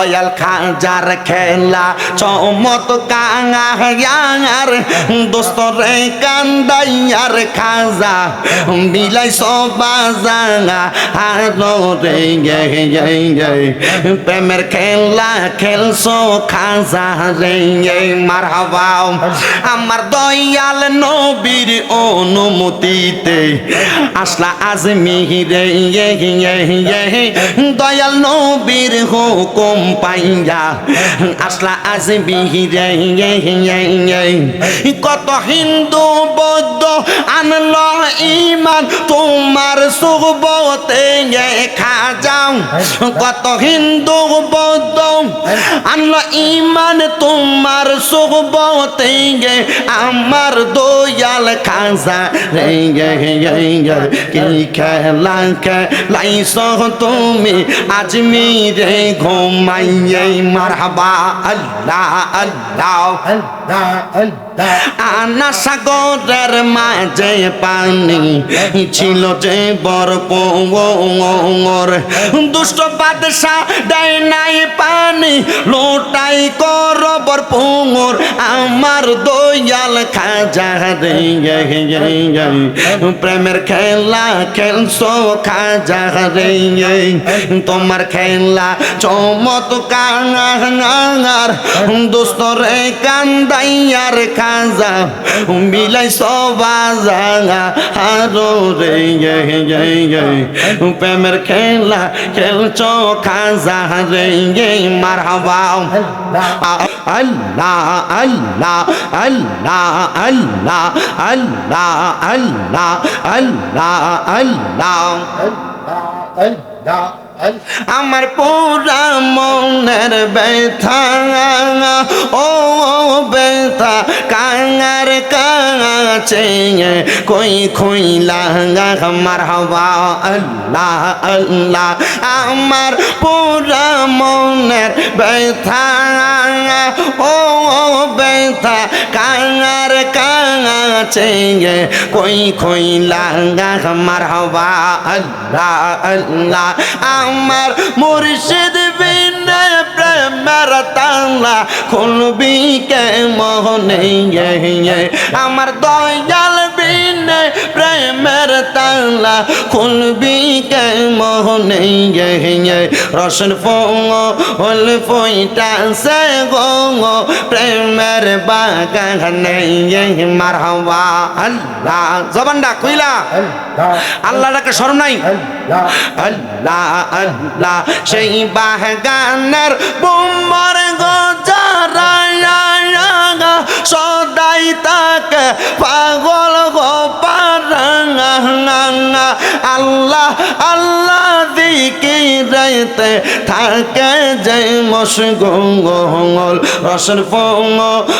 দয়াল খাজার খেলা চমৎকার দোস্তরে কান্দাইয়ার খাজা বিলাই সবাজাঙা হাজরে প্রেমের খেলা খেলছো খাজা রে মার হাবাও আমার দয়াল নবীর অনুমতিতে আসলা আজ মিহিরে দয়াল নবীর হুকুম পাইয়া আসলা আসে বিহিরে কত হিন্দু বৌদ্ধ আনল ইমান তোমার সুগবতে খা কত হিন্দু বৌদ্ধ ইমান তোমার সুবতে আমার দয়াল খাজা রে গে গে গে কি খেলা খেলাইছ তুমি আজমিরে ঘুমাইয়ে মারহাবা আল্লাহ আল্লাহ আনা সাগরের মাঝে পানি ছিল যে বড় পোঙর দুষ্ট বাদশা দেয় নাই পানি, লোটাই কর বর পোঙর, আমার দয়াল খাজা রে প্রেমের খেলা খেলছো খাজা রে তোমার খেলা চমত কাঙার দোস্ত রে কান্দাইয়ার খাজা বিলাই সবাজাঙা হারো রে প্রেমের খেলা খেলছো খাজা রে গে মার হাওয়াও আল্লাহ আল্লাহ আল্লাহ আল্লাহ আল্লাহ আল্লাহ আল্লাহ আল্লাহ আমার পুরা মনের ব্যথা কাছে কই খুইলা আমার হওয়া আল্লাহ আল্লাহ। আমার পুরা মনের ব্যথা ও ব্যথা। নাচে কই কই कोई लांगा मरहबा আল্লাহ अल्लाह আমার মুর্শিদ বিনয় প্রেমের তালা খুলবি কে মোহনে আমার দয়াল বিনে প্রেমের তালা খুলবি কে মোহনে রসন ফোঙ হল ফইটা, সে গো প্রেমের বাগানে। মার হওয়া আল্লাহ জবানটা কইলা। আল্লাহটাকে শরম নাই? আল্লাহ আল্লাহ, সেই বাগানের বোম্বার গজারা আল্লাহ আল্লাহ দিকে রাইতে থাকে যে মশগল রসর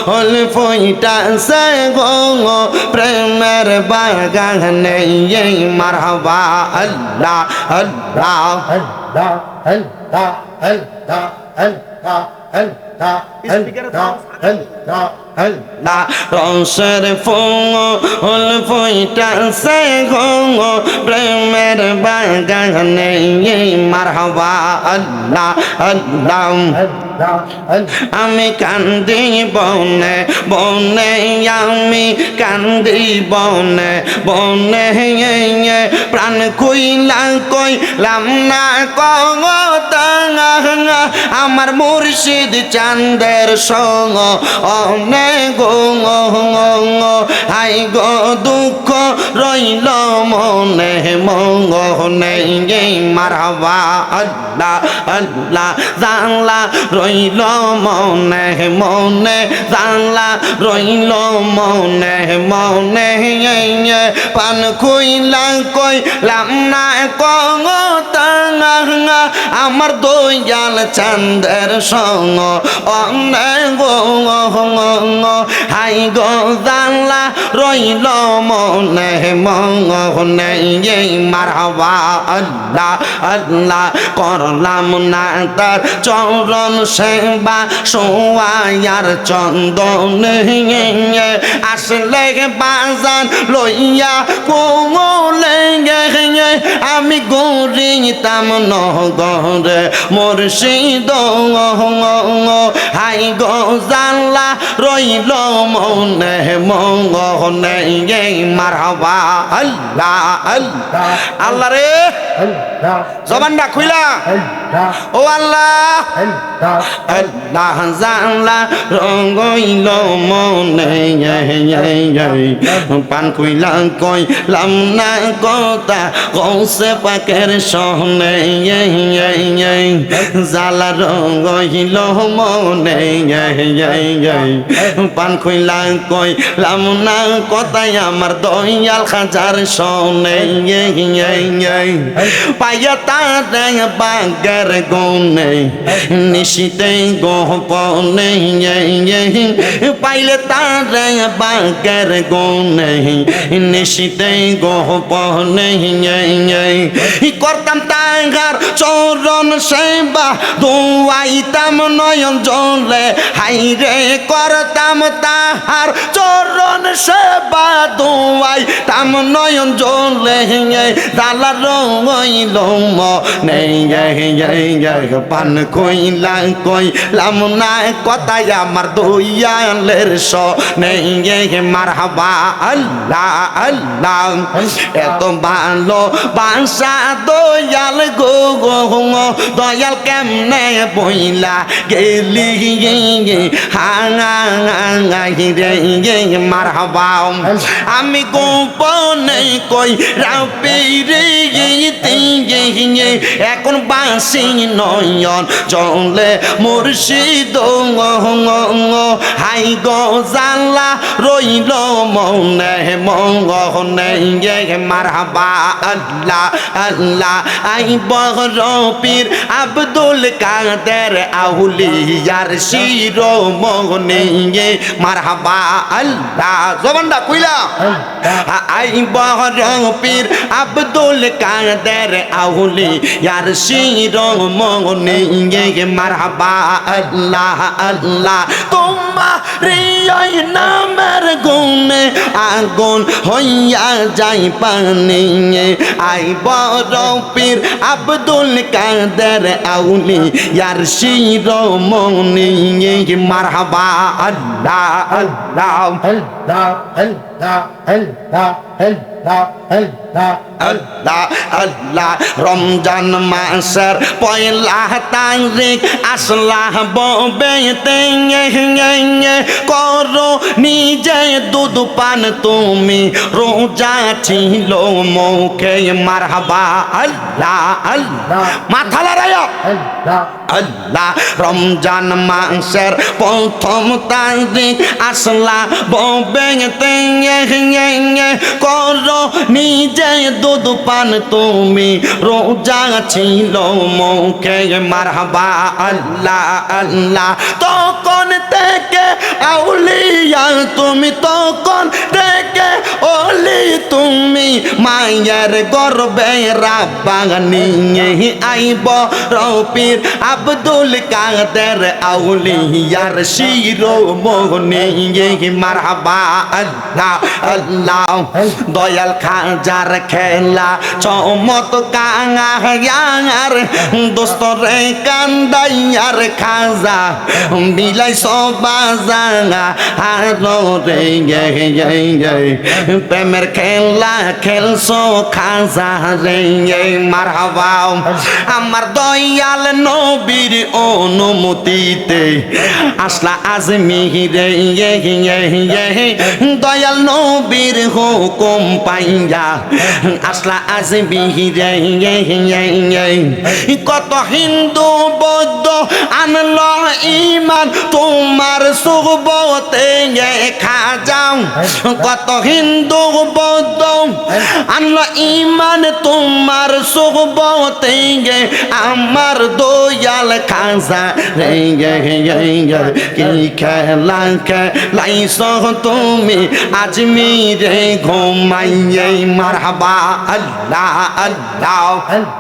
হল ফইটা সে গঙ্গ প্রেমের বাগানে এই মারবা আল্লাহ আল্লাহ। আল্লাহ আল্লাহ আল্লাহ আল্লাহ। হল ফইটা সে গঙ্গ প্রেমের বাগানে মার হবা আল্লাহ আল্লাহ আমি কান্দি বনে বনে আমি কান্দি বনে বনে প্রাণ কইলা কইলাম না কঙা আমার মুর্শিদ চান্দের সঙ্গ। অনেক হাই গো দুঃখ রইল মনে মঙ্গনে মারবা আল্লাহ আল্লাহ জানলা রইল মনে মনে, জানলা রইল মনে মনে পান খুইলা কইলাম না কঙা আমার দয়াল চান্দের সঙ্গ অনেক হাই গো জানলা রইল মনে মনে মারবা আল্লাহ আল্লাহ করলাম না তার চরণ সেবা সোয়ার চন্দন আসলে বাজান লইয়া কোলে আমি গরিতাম নগরে মুর্শিদ হাই গো রইল মনে মঙ্গ মঙ্গনে মারহাবা আল্লাহ আল্লাহ। আল্লাহ রে। জবানটা খুইলা। ও আল্লাহ। আল্লাহ জানলা রঙইল মনে, পান কইলা কইলাম না কথা কৌসে পাকের সহনে জালা রঙইল মনে, পান কইলা কইলাম না কথাই আমার দয়াল খাজার সনে পাইয়া তার বাগের গনে নিশিতে গোপনে পাইলে তার বাগের গনে নিশিতে গোপনে করতাম তাঙ্গার চরণ সেবা, দুয়াইতাম নয়ন জলে। হাইরে করতাম তাহার চরণ সেবা দুয়াইতাম নয়ন জলে দালা রঙইল নেই পান কইলা কইলাম না কথাই আমার দইয়ালের স। নেই মারহাবা আল্লাহ আল্লাহ। এত ভালো বাসা দয়াল গো গো দয়াল কেমনে বইলা গেলি হাঙাই রে মারহাবা। আমি গোপনে কই রাপে রে এখন বাসি নয়ন চলে মুর্শিদ হাই গো জানলা, রইল মনে মঙ্গনে মারহাবা আল্লাহ আল্লাহ। আই বহরপীর আব্দুল কাদের আউলিয়ার শির মনে মারহাবা আল্লাহ। জবানটা কইলা? আই বহরপীর আব্দুল কাদের আউলি ইয়ার শির মনে মারহাবা আল্লাহ আল্লাহ। তোমার ওই নামের গুণে আগুন হইয়া যাই পানি আই বড় পীর আব্দুল কাদের আউলি ইয়ার শির মনে মারহাবা আল্লাহ আল্লাহ Allah, Allah, Allah, Allah, Allah. আল্লাহ আল্লাহ। রমজান মাসের পয়লা তারিখ আসলাহ ববেতে করো নিজে পান তুমি রোজা ছিল মুখে। মারহাবা আল্লাহ আল্লাহ। মাথা লড়াই Allah, আল্লাহ রমজান মাসের প্রথম তারিখ আসলা ববেতে করো নিজে দুধ পান তুমি রোজা ছিল মুখে। মারহাবা আল্লাহ আল্লাহ। তখন থেকে আউলিয়া তুমি তখন থেকে ওলি তুমি মায়ের গর্বে রাব্বানি আইব রপির আব্দুল কাদের আউলিয়ার শিরো মোহনে মারহাবা আল্লাহ আল্লাহ, দয়াল খাজার খেলা চমত কাঙার দোস্ত রে কান্দাইয়ার খাজা, বিলাই সবা জাঙা রে প্রেমের খেলা খেলছো, খাজা রে মারহাবা, আমার দয়াল নবীর অনুমতিতে আসলা আজমিরে দয়াল নবীর হুকুম পাইয়া আসলা আজমিরে কত হিন্দু বৌদ্ধ আনল ইমান, তোমার সুবতে খাজাও কত হিন্দু আনলো ইমান তোমার সুবতে আমার দয়াল খাজা রে গে গে গে কি খেলা খেলাইছ তুমি আজমিরে ঘুমাইয়ে, মারহাবা আল্লাহ আল্লাহ আল্লাহ।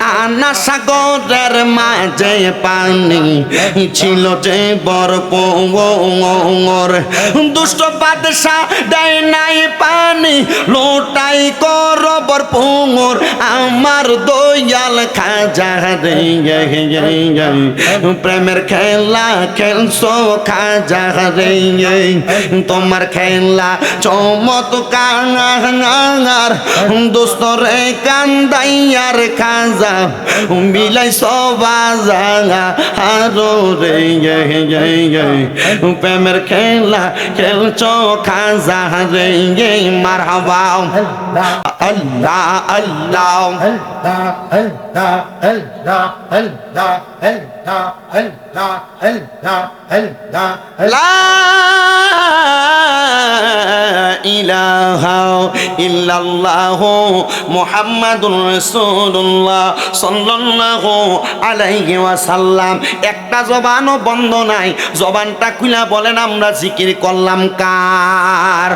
আনা সাগরের মাঝে পানি ছিল যে বর পোঙর দুষ্ট বাদশা দেয় নাই পানি, লোটাই কর বর পোঙর আমার দয়াল খাজা রে প্রেমের খেলা খেলছো খাজা রে তোমার খেলা চমৎকার দোস্ত রে কান্দাইয়ার খাজা মিলাই সবাজা হারো রে প্রেমের খেলা খেলছো খাজা রে মার হাবা আল্লাহ আল্লাহ আল্লাহ আল্লাহ আল্লাহ আল্লাহ আল্লাহ আল্লাহ আল্লাহ আল্লাহ আল্লাহ লা ইলাহা ইল্লাল্লাহ মুহাম্মাদুর রাসূলুল্লাহ সাল্লাল্লাহু আলাইহি ওয়াসাল্লাম। একটা জবানও বন্ধ নাই। জবানটা খুলে বলেন, আমরা জিকির করলাম কার?